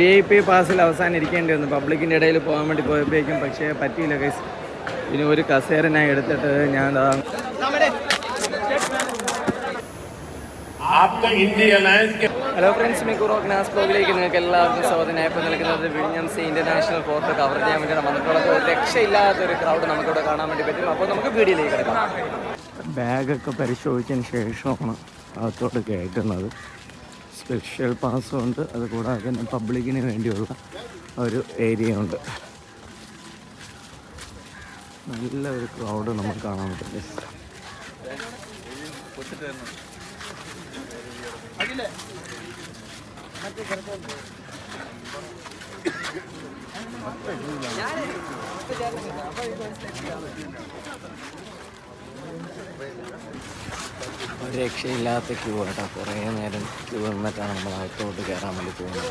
V I P പാസിൽ അവസാനം ഇരിക്കേണ്ടി വന്നു. പബ്ലിക്കിന്റെ ഇടയിൽ പോകാൻ വേണ്ടി പോയപ്പോഴേക്കും പക്ഷേ പറ്റിയില്ല കേസ് ഇനി ഒരു കസേരനായി എടുത്തിട്ട് ഞാൻ ഹലോ ഫ്രണ്ട്സ് മിക്കുറോ ഗ്നാസ് ബ്ലോഗിലേക്ക് നിങ്ങൾക്ക് എല്ലാവർക്കും സ്വാഗതം. ഇപ്പോൾ നിൽക്കുന്നത് വിഴിഞ്ഞംസ് ഇന്റർനാഷണൽ പോർട്ട് കവർ ചെയ്യാൻ വേണ്ടി വന്നിട്ടുള്ള ഒരു രക്ഷയില്ലാത്തൊരു ക്രൗഡ് നമുക്കിവിടെ കാണാൻ വേണ്ടി പറ്റും. അപ്പോൾ നമുക്ക് വീഡിയോയിലേക്ക് കിടക്കാം. ബാഗൊക്കെ പരിശോധിച്ചതിന് ശേഷമാണ് അകത്തോട്ട് കേൾക്കുന്നത് സ്പെഷ്യൽ പാസ്സും ഉണ്ട്. അതുകൂടാതെ തന്നെ പബ്ലിക്കിന് വേണ്ടിയുള്ള ഒരു ഏരിയ ഉണ്ട്. നല്ല ഒരു ക്രൗഡ് നമുക്ക് കാണാൻ പറ്റും. Yes. ഒരു രക്ഷയില്ലാത്ത ക്യൂ കേട്ടോ കുറേ നേരം ക്യൂ നിന്നിട്ടാണ് നമ്മൾ അകത്തോട്ട് കയറാൻ വേണ്ടി പോകുന്നത്.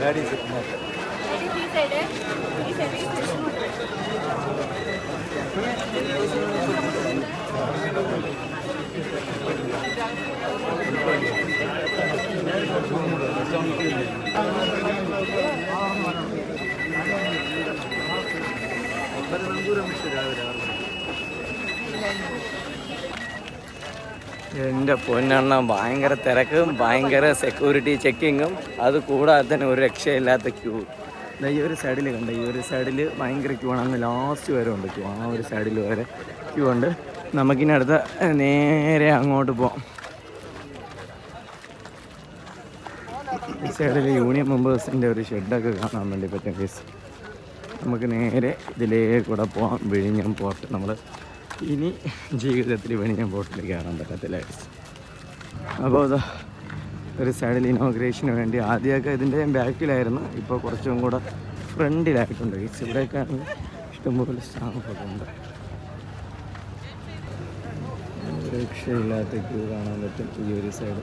ലേഡീസ് ഈ സൈഡ് ഈ സൈഡ് എന്റെ പൊന്നെണ്ണ ഭയങ്കര തിരക്കും ഭയങ്കര സെക്യൂരിറ്റി ചെക്കിങ്ങും അത് കൂടാതെ തന്നെ ഒരു രക്ഷയില്ലാത്ത ക്യൂ ഈ ഒരു സൈഡിൽ കണ്ട ഈ ഒരു സൈഡിൽ ഭയങ്കര ക്യൂ ആണ്. അങ്ങ് ലാസ്റ്റ് വരെ ഉണ്ട് ക്യൂ ആ ഒരു സൈഡിൽ വരെ ക്യൂ ഉണ്ട്. നമുക്കിനി അടുത്ത നേരെ അങ്ങോട്ട് പോവാം. ഈ സൈഡിൽ യൂണിയൻ മെമ്പേഴ്സിന്റെ ഒരു ഷെഡൊക്കെ കാണാൻ വേണ്ടി പറ്റും കേസ് നമുക്ക് നേരെ ഇതിലേ കൂടെ പോകാം വിഴിഞ്ഞം പോർട്ട്. നമ്മൾ ഇനി ജീവിതത്തിൽ വിഴിഞ്ഞം പോർട്ടിൽ കയറാൻ പറ്റത്തില്ല. അപ്പോൾ അതാ ഒരു സൈഡിൽ ഇനോഗ്രേഷന് വേണ്ടി ആദ്യമൊക്കെ ഇതിന്റെ ബാക്കിലായിരുന്നു. ഇപ്പോൾ കുറച്ചും കൂടെ ഫ്രണ്ടിലായിട്ടുണ്ട് ഫീസ് ഇവിടെയൊക്കെ ആണെങ്കിൽ ഇഷ്ടംപോലെ സ്റ്റാഫൊക്കെ ഉണ്ട്. രക്ഷയില്ലാത്ത കാണാൻ പറ്റും ഈ ഒരു സൈഡ്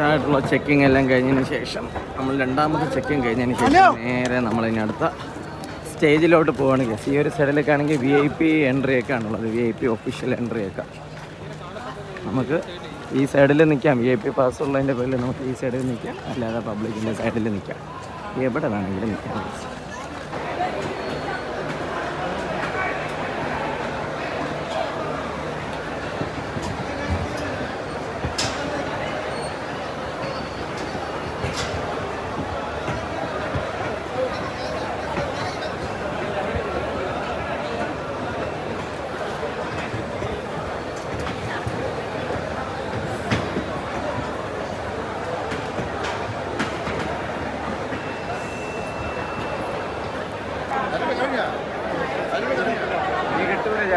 ആയിട്ടുള്ള ചെക്കിംഗ് എല്ലാം കഴിഞ്ഞതിന് ശേഷം നമ്മൾ രണ്ടാമത്തെ ചെക്കിംഗ് കഴിഞ്ഞതിന് ശേഷം നേരെ നമ്മൾ ഇനി അടുത്ത സ്റ്റേജിലോട്ട് പോവുകയാണെങ്കിൽ ഈ ഒരു സൈഡിലൊക്കെ ആണെങ്കിൽ വി ഐ പി എൻട്രി ഒക്കെ ആണുള്ളത്. V I P official entry ഒക്കെ. നമുക്ക് ഈ സൈഡിൽ നിൽക്കാം വി ഐ പി പാസ് ഉള്ളതിന്റെ പേരിൽ നമുക്ക് ഈ സൈഡിൽ നിൽക്കാം അല്ലാതെ പബ്ലിക്കിന്റെ സൈഡിൽ നിൽക്കാം എവിടെ വേണമെങ്കിലും നിൽക്കാം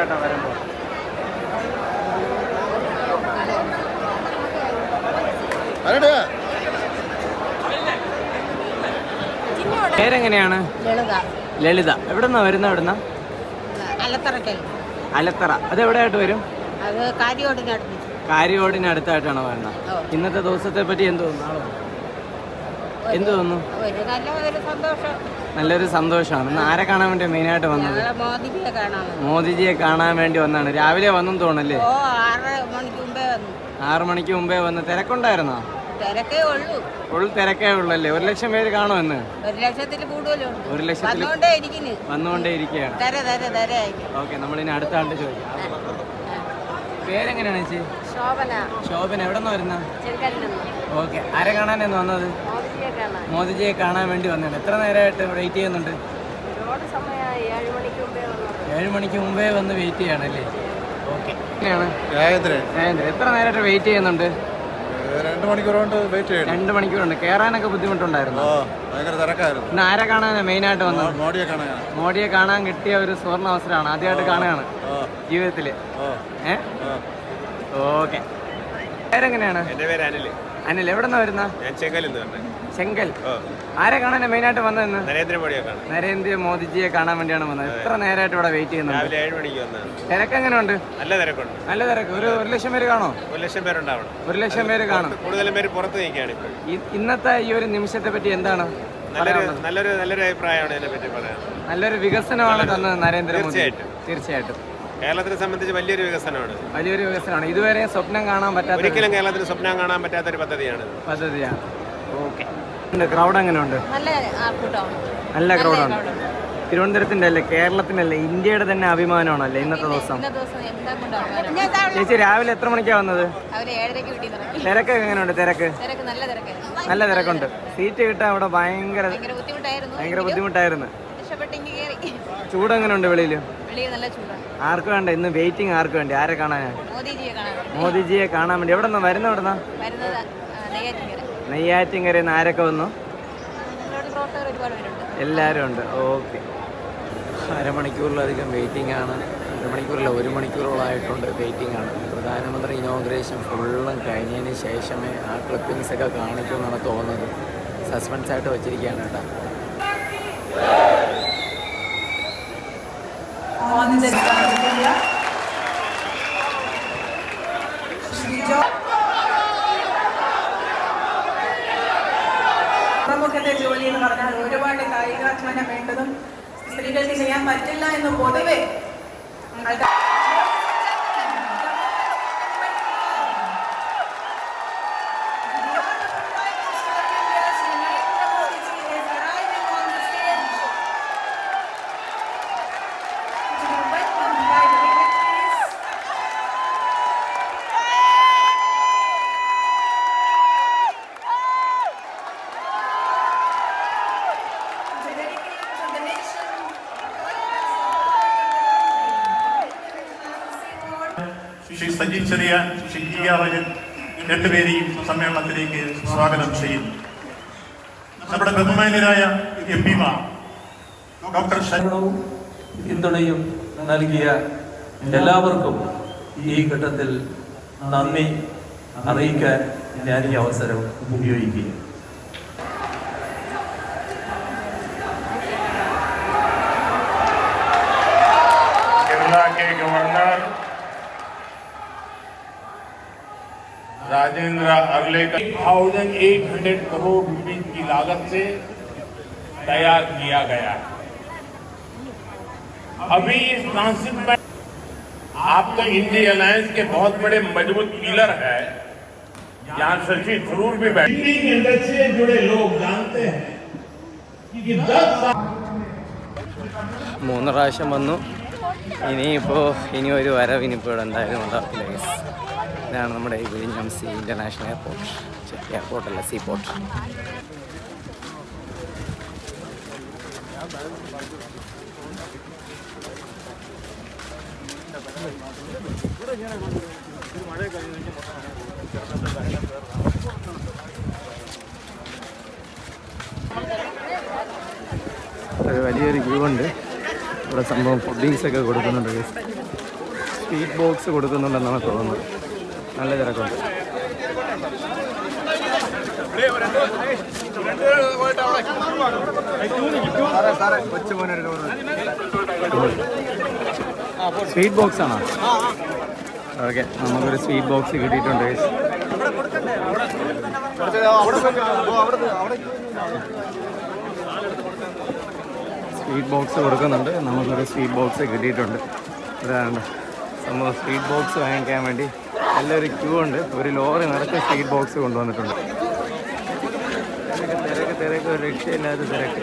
കിട്ടൂല ചേട്ടാ വരുമ്പോ പേരെങ്ങനെയാണ്? ലളിത. എവിടെ എവിടെന്നാ വരുന്ന എവിടെ അലത്തറ. അത് എവിടെയായിട്ട് വരും? അത് കാര്യോടിനടുത്ത് കാര്യോടിനടുത്തായിട്ടാണോ വരുന്നത് ഇന്നത്തെ ദിവസത്തെ പറ്റി എന്ത് തോന്നുന്നു? എന്ത് തോന്നുന്നു? നല്ലൊരു സന്തോഷമാണ്. ഇന്ന് ആരെ കാണാൻ വേണ്ടി മെയിനായിട്ട് വന്നത്? ഞങ്ങളെ മോദിജിയെ കാണാൻ മോദിജിയെ കാണാൻ വേണ്ടി വന്നാണ്. രാവിലെ വന്നെന്ന് തോന്നല്ലേ ഓ ആറര മണിക്ക് മുമ്പേ വന്നു. ആറു മണിക്ക് മുമ്പേ വന്ന്. തിരക്കുണ്ടായിരുന്നോ? തിരക്കേ ഉള്ളൂ. തിരക്കേ ഉള്ളല്ലേ? ഒരു ലക്ഷം പേര് കാണോ ഇന്ന്? ഒരു ലക്ഷത്തിൽ കൂടുതലുണ്ട് ഒരു ലക്ഷത്തിൽ വന്നുകൊണ്ടേ ഇരിക്കുന്നു. വന്നുകൊണ്ടേ ഇരിക്കുകയാണ്. തര തര തര. ഓക്കെ നമ്മളിനി അടുത്ത ആണ്ട് ചോദിക്കാം. പേരെങ്ങനെയാണ് ചേച്ചി? ശോഭന. ശോഭന എവിടെ നിന്ന്. വരുന്ന ഓക്കെ. ആരെ കാണാനാണ് വന്നത്? മോദിജിയെ കാണാൻ. വേണ്ടി വന്നത് എത്ര നേരമായിട്ട് വെയിറ്റ് ചെയ്യുന്നുണ്ട്? ഏഴ് മണിക്ക് മുമ്പേ വന്നു. ഏഴ് മണിക്ക് മുമ്പേ വന്ന് വെയിറ്റ് ചെയ്യണല്ലേ? ഓക്കെ. എത്ര നേരമായിട്ട് വെയിറ്റ് ചെയ്യുന്നുണ്ട്? രണ്ട് മണിക്കൂർ കൊണ്ട് വെയിറ്റ് ചെയ്യണം. രണ്ട് മണിക്കൂറുണ്ട്. കയറാനൊക്കെ ബുദ്ധിമുട്ടുണ്ടായിരുന്നു? ഭയങ്കര തിരക്കായിരുന്നു. ഇന്ന് ആരെ കാണാനാണ് മെയിനായിട്ട് വന്നത്? മോഡിയെ കാണാൻ മോഡിയെ കാണാൻ കിട്ടിയ ഒരു സുവർണ അവസരമാണ്. ആദ്യമായിട്ട് കാണുകയാണ് ഓ. ജീവിതത്തിൽ ഓ. ഏ? ഓക്കെ. പേരെങ്ങനെയാണ്? എന്റെ പേര് അനിൽ. അനിൽ എവിടെ നിന്ന് വരുന്ന വന്നത് ചെങ്കൽ. ആരെ ആരെ മെയിൻ ആയിട്ട് വന്നതെന്ന്? നരേന്ദ്രമോദിയെ കാണാൻ നരേന്ദ്ര മോദിജിയെ കാണാൻ വേണ്ടിയാണ് വന്നത്. എത്ര നേരമായിട്ട് ഇവിടെ വെയിറ്റ് ചെയ്യുന്നത് വന്നത് തിരക്ക് എങ്ങനെയുണ്ട് നല്ല തിരക്കുണ്ട്. നല്ല തിരക്ക്. ഒരു ഒരു ലക്ഷം പേര് കാണോ? ഒരു ലക്ഷം പേരുണ്ടാവണം. ഒരു ലക്ഷം പേര് കാണും. കൂടുതലും പേര് പുറത്ത് നിൽക്കുകയാണ് ഇന്നത്തെ ഈ ഒരു നിമിഷത്തെ പറ്റി എന്താണ് നല്ലൊരു നല്ലൊരു നല്ലൊരു അഭിപ്രായമാണ് ഇതിനെ പറ്റി പറയാൻ നല്ലൊരു വികസനമാണ് തന്നത് നരേന്ദ്രമോദി. തീർച്ചയായിട്ടും. തീർച്ചയായിട്ടും. കേരളത്തിനെ സംബന്ധിച്ച് വലിയൊരു വികസനമാണ്. വലിയൊരു വികസനമാണ്. ഇതുവരെ സ്വപ്നം കാണാൻ പറ്റാത്ത ഒരിക്കലും കേരളത്തിന് സ്വപ്നം കാണാൻ പറ്റാത്ത ഒരു പദ്ധതിയാണ് പദ്ധതിയാണ് ഓക്കെ. ക്രൗഡ് എങ്ങനെ ഉണ്ട് നല്ല ആൾക്കൂട്ടമാണ് നല്ല ക്രൗഡാണ് തിരുവനന്തപുരത്തിന്റെ അല്ലേ കേരളത്തിന്റെ അല്ലേ ഇന്ത്യയുടെ തന്നെ അഭിമാനമാണല്ലേ ഇന്നത്തെ ദിവസം? ചേച്ചി രാവിലെ എത്ര മണിക്കാ വന്നത്? തിരക്ക് എങ്ങനെയുണ്ട് തിരക്ക്? തിരക്ക് നല്ല തിരക്കുണ്ട്. സീറ്റ് കിട്ടാൻ അവിടെ ഭയങ്കര ഭയങ്കര ബുദ്ധിമുട്ടായിരുന്നു. ചൂടെങ്ങനെയുണ്ട് എങ്ങനെയുണ്ട് വെളിയിൽ ആർക്ക് വേണ്ട? ഇന്ന് വെയിറ്റിംഗ് ആർക്ക് വേണ്ടി? ആരെ കാണാനാ മോദിജിയെ കാണാൻ വേണ്ടി. മോദിജിയെ കാണാൻ വേണ്ടി. എവിടെ നിന്നാ വരുന്ന എവിടെ നെയ്യാറ്റിങ്കര ആരൊക്കെ വന്നു? എല്ലാവരും ഉണ്ട്. ഓക്കെ. അരമണിക്കൂറിലധികം വെയിറ്റിംഗ് ആണ്. അരമണിക്കൂറില്ല ഒരു മണിക്കൂറോളായിട്ടുണ്ട് വെയിറ്റിംഗ് ആണ്. പ്രധാനമന്ത്രി ഇനോഗ്രേഷൻ ഫുള്ളും കഴിഞ്ഞതിന് ശേഷമേ ആ ക്ലിപ്പിങ്സ് ഒക്കെ കാണിക്കുമെന്നാണ് തോന്നുന്നത്. സസ്പെൻസ് ആയിട്ട് വെച്ചിരിക്കുകയാണ് കേട്ടോ പ്രമുഖത്തെ ജോലി എന്ന് പറഞ്ഞാൽ ഒരുപാട് കായികാധ്വാനം വേണ്ടതും സ്ത്രീകൾക്ക് ചെയ്യാൻ പറ്റില്ല എന്ന് പൊതുവെ ആൾക്കാർ ശ്രീ സജി ചെറിയാൻ ശ്രീ ജി അജൻ രണ്ടുപേരെയും സമ്മേളനത്തിലേക്ക് സ്വാഗതം ചെയ്യുന്നു. നമ്മുടെ ബഹുമാന്യരായ എം പിമാർ ഡോക്ടർ ശരണവും പിന്തുണയും നൽകിയ എല്ലാവർക്കും ഈ ഘട്ടത്തിൽ നന്ദി അറിയിക്കാൻ ഞാൻ ഈ അവസരം ഉപയോഗിക്കുക मंत्रालय का थाउज़ेंड एट हंड्रेड करोड़ रुपए की लागत से तैयार किया गया है। अभी इस ट्रांसिट में आप तो इंडी अलायंस के बहुत बड़े मज़बूत पिलर है। यहाँ शशि थरूर भी बैठे दिल्ली के अंदर से जुड़े लोग जानते हैं कि दस साल ഇനിയിപ്പോൾ ഇനി ഒരു വരവ് ഇനിയിപ്പോൾ ഇവിടെ എന്തായാലും ഉണ്ടാവില്ല ഗൈസ് ഇതാണ് നമ്മുടെ വിഴിഞ്ഞം സി ഇന്റർനാഷണൽ എയർപോർട്ട്. എയർപോർട്ടല്ല സീ പോർട്ട് ഒരു വലിയൊരു ക്യൂ ഉണ്ട്. ഇവിടെ സംഭവം ഫുഡിങ്സ് ഒക്കെ കൊടുക്കുന്നുണ്ട്. സ്വീറ്റ് ബോക്സ് കൊടുക്കുന്നുണ്ടെന്നാണ് തോന്നുന്നത്. നല്ല തിരക്കുണ്ട്. സ്വീറ്റ് ബോക്സ് ആണോ? ഓക്കെ നമുക്കൊരു സ്വീറ്റ് ബോക്സ് കിട്ടിയിട്ടുണ്ട്. സ്വീറ്റ് ബോക്സ് കൊടുക്കുന്നുണ്ട്. നമുക്കൊരു സ്വീറ്റ് ബോക്സ് കിട്ടിയിട്ടുണ്ട്. ഇതാണ് നമ്മൾ സ്വീറ്റ് ബോക്സ് വാങ്ങിക്കാൻ വേണ്ടി നല്ലൊരു ക്യൂ ഉണ്ട്. ഒരു ലോറി നിറച്ച് സ്വീറ്റ് ബോക്സ് കൊണ്ടുവന്നിട്ടുണ്ട്. തിരക്ക് തിരക്ക് ഒരു രക്ഷയില്ലാത്ത തിരക്ക്.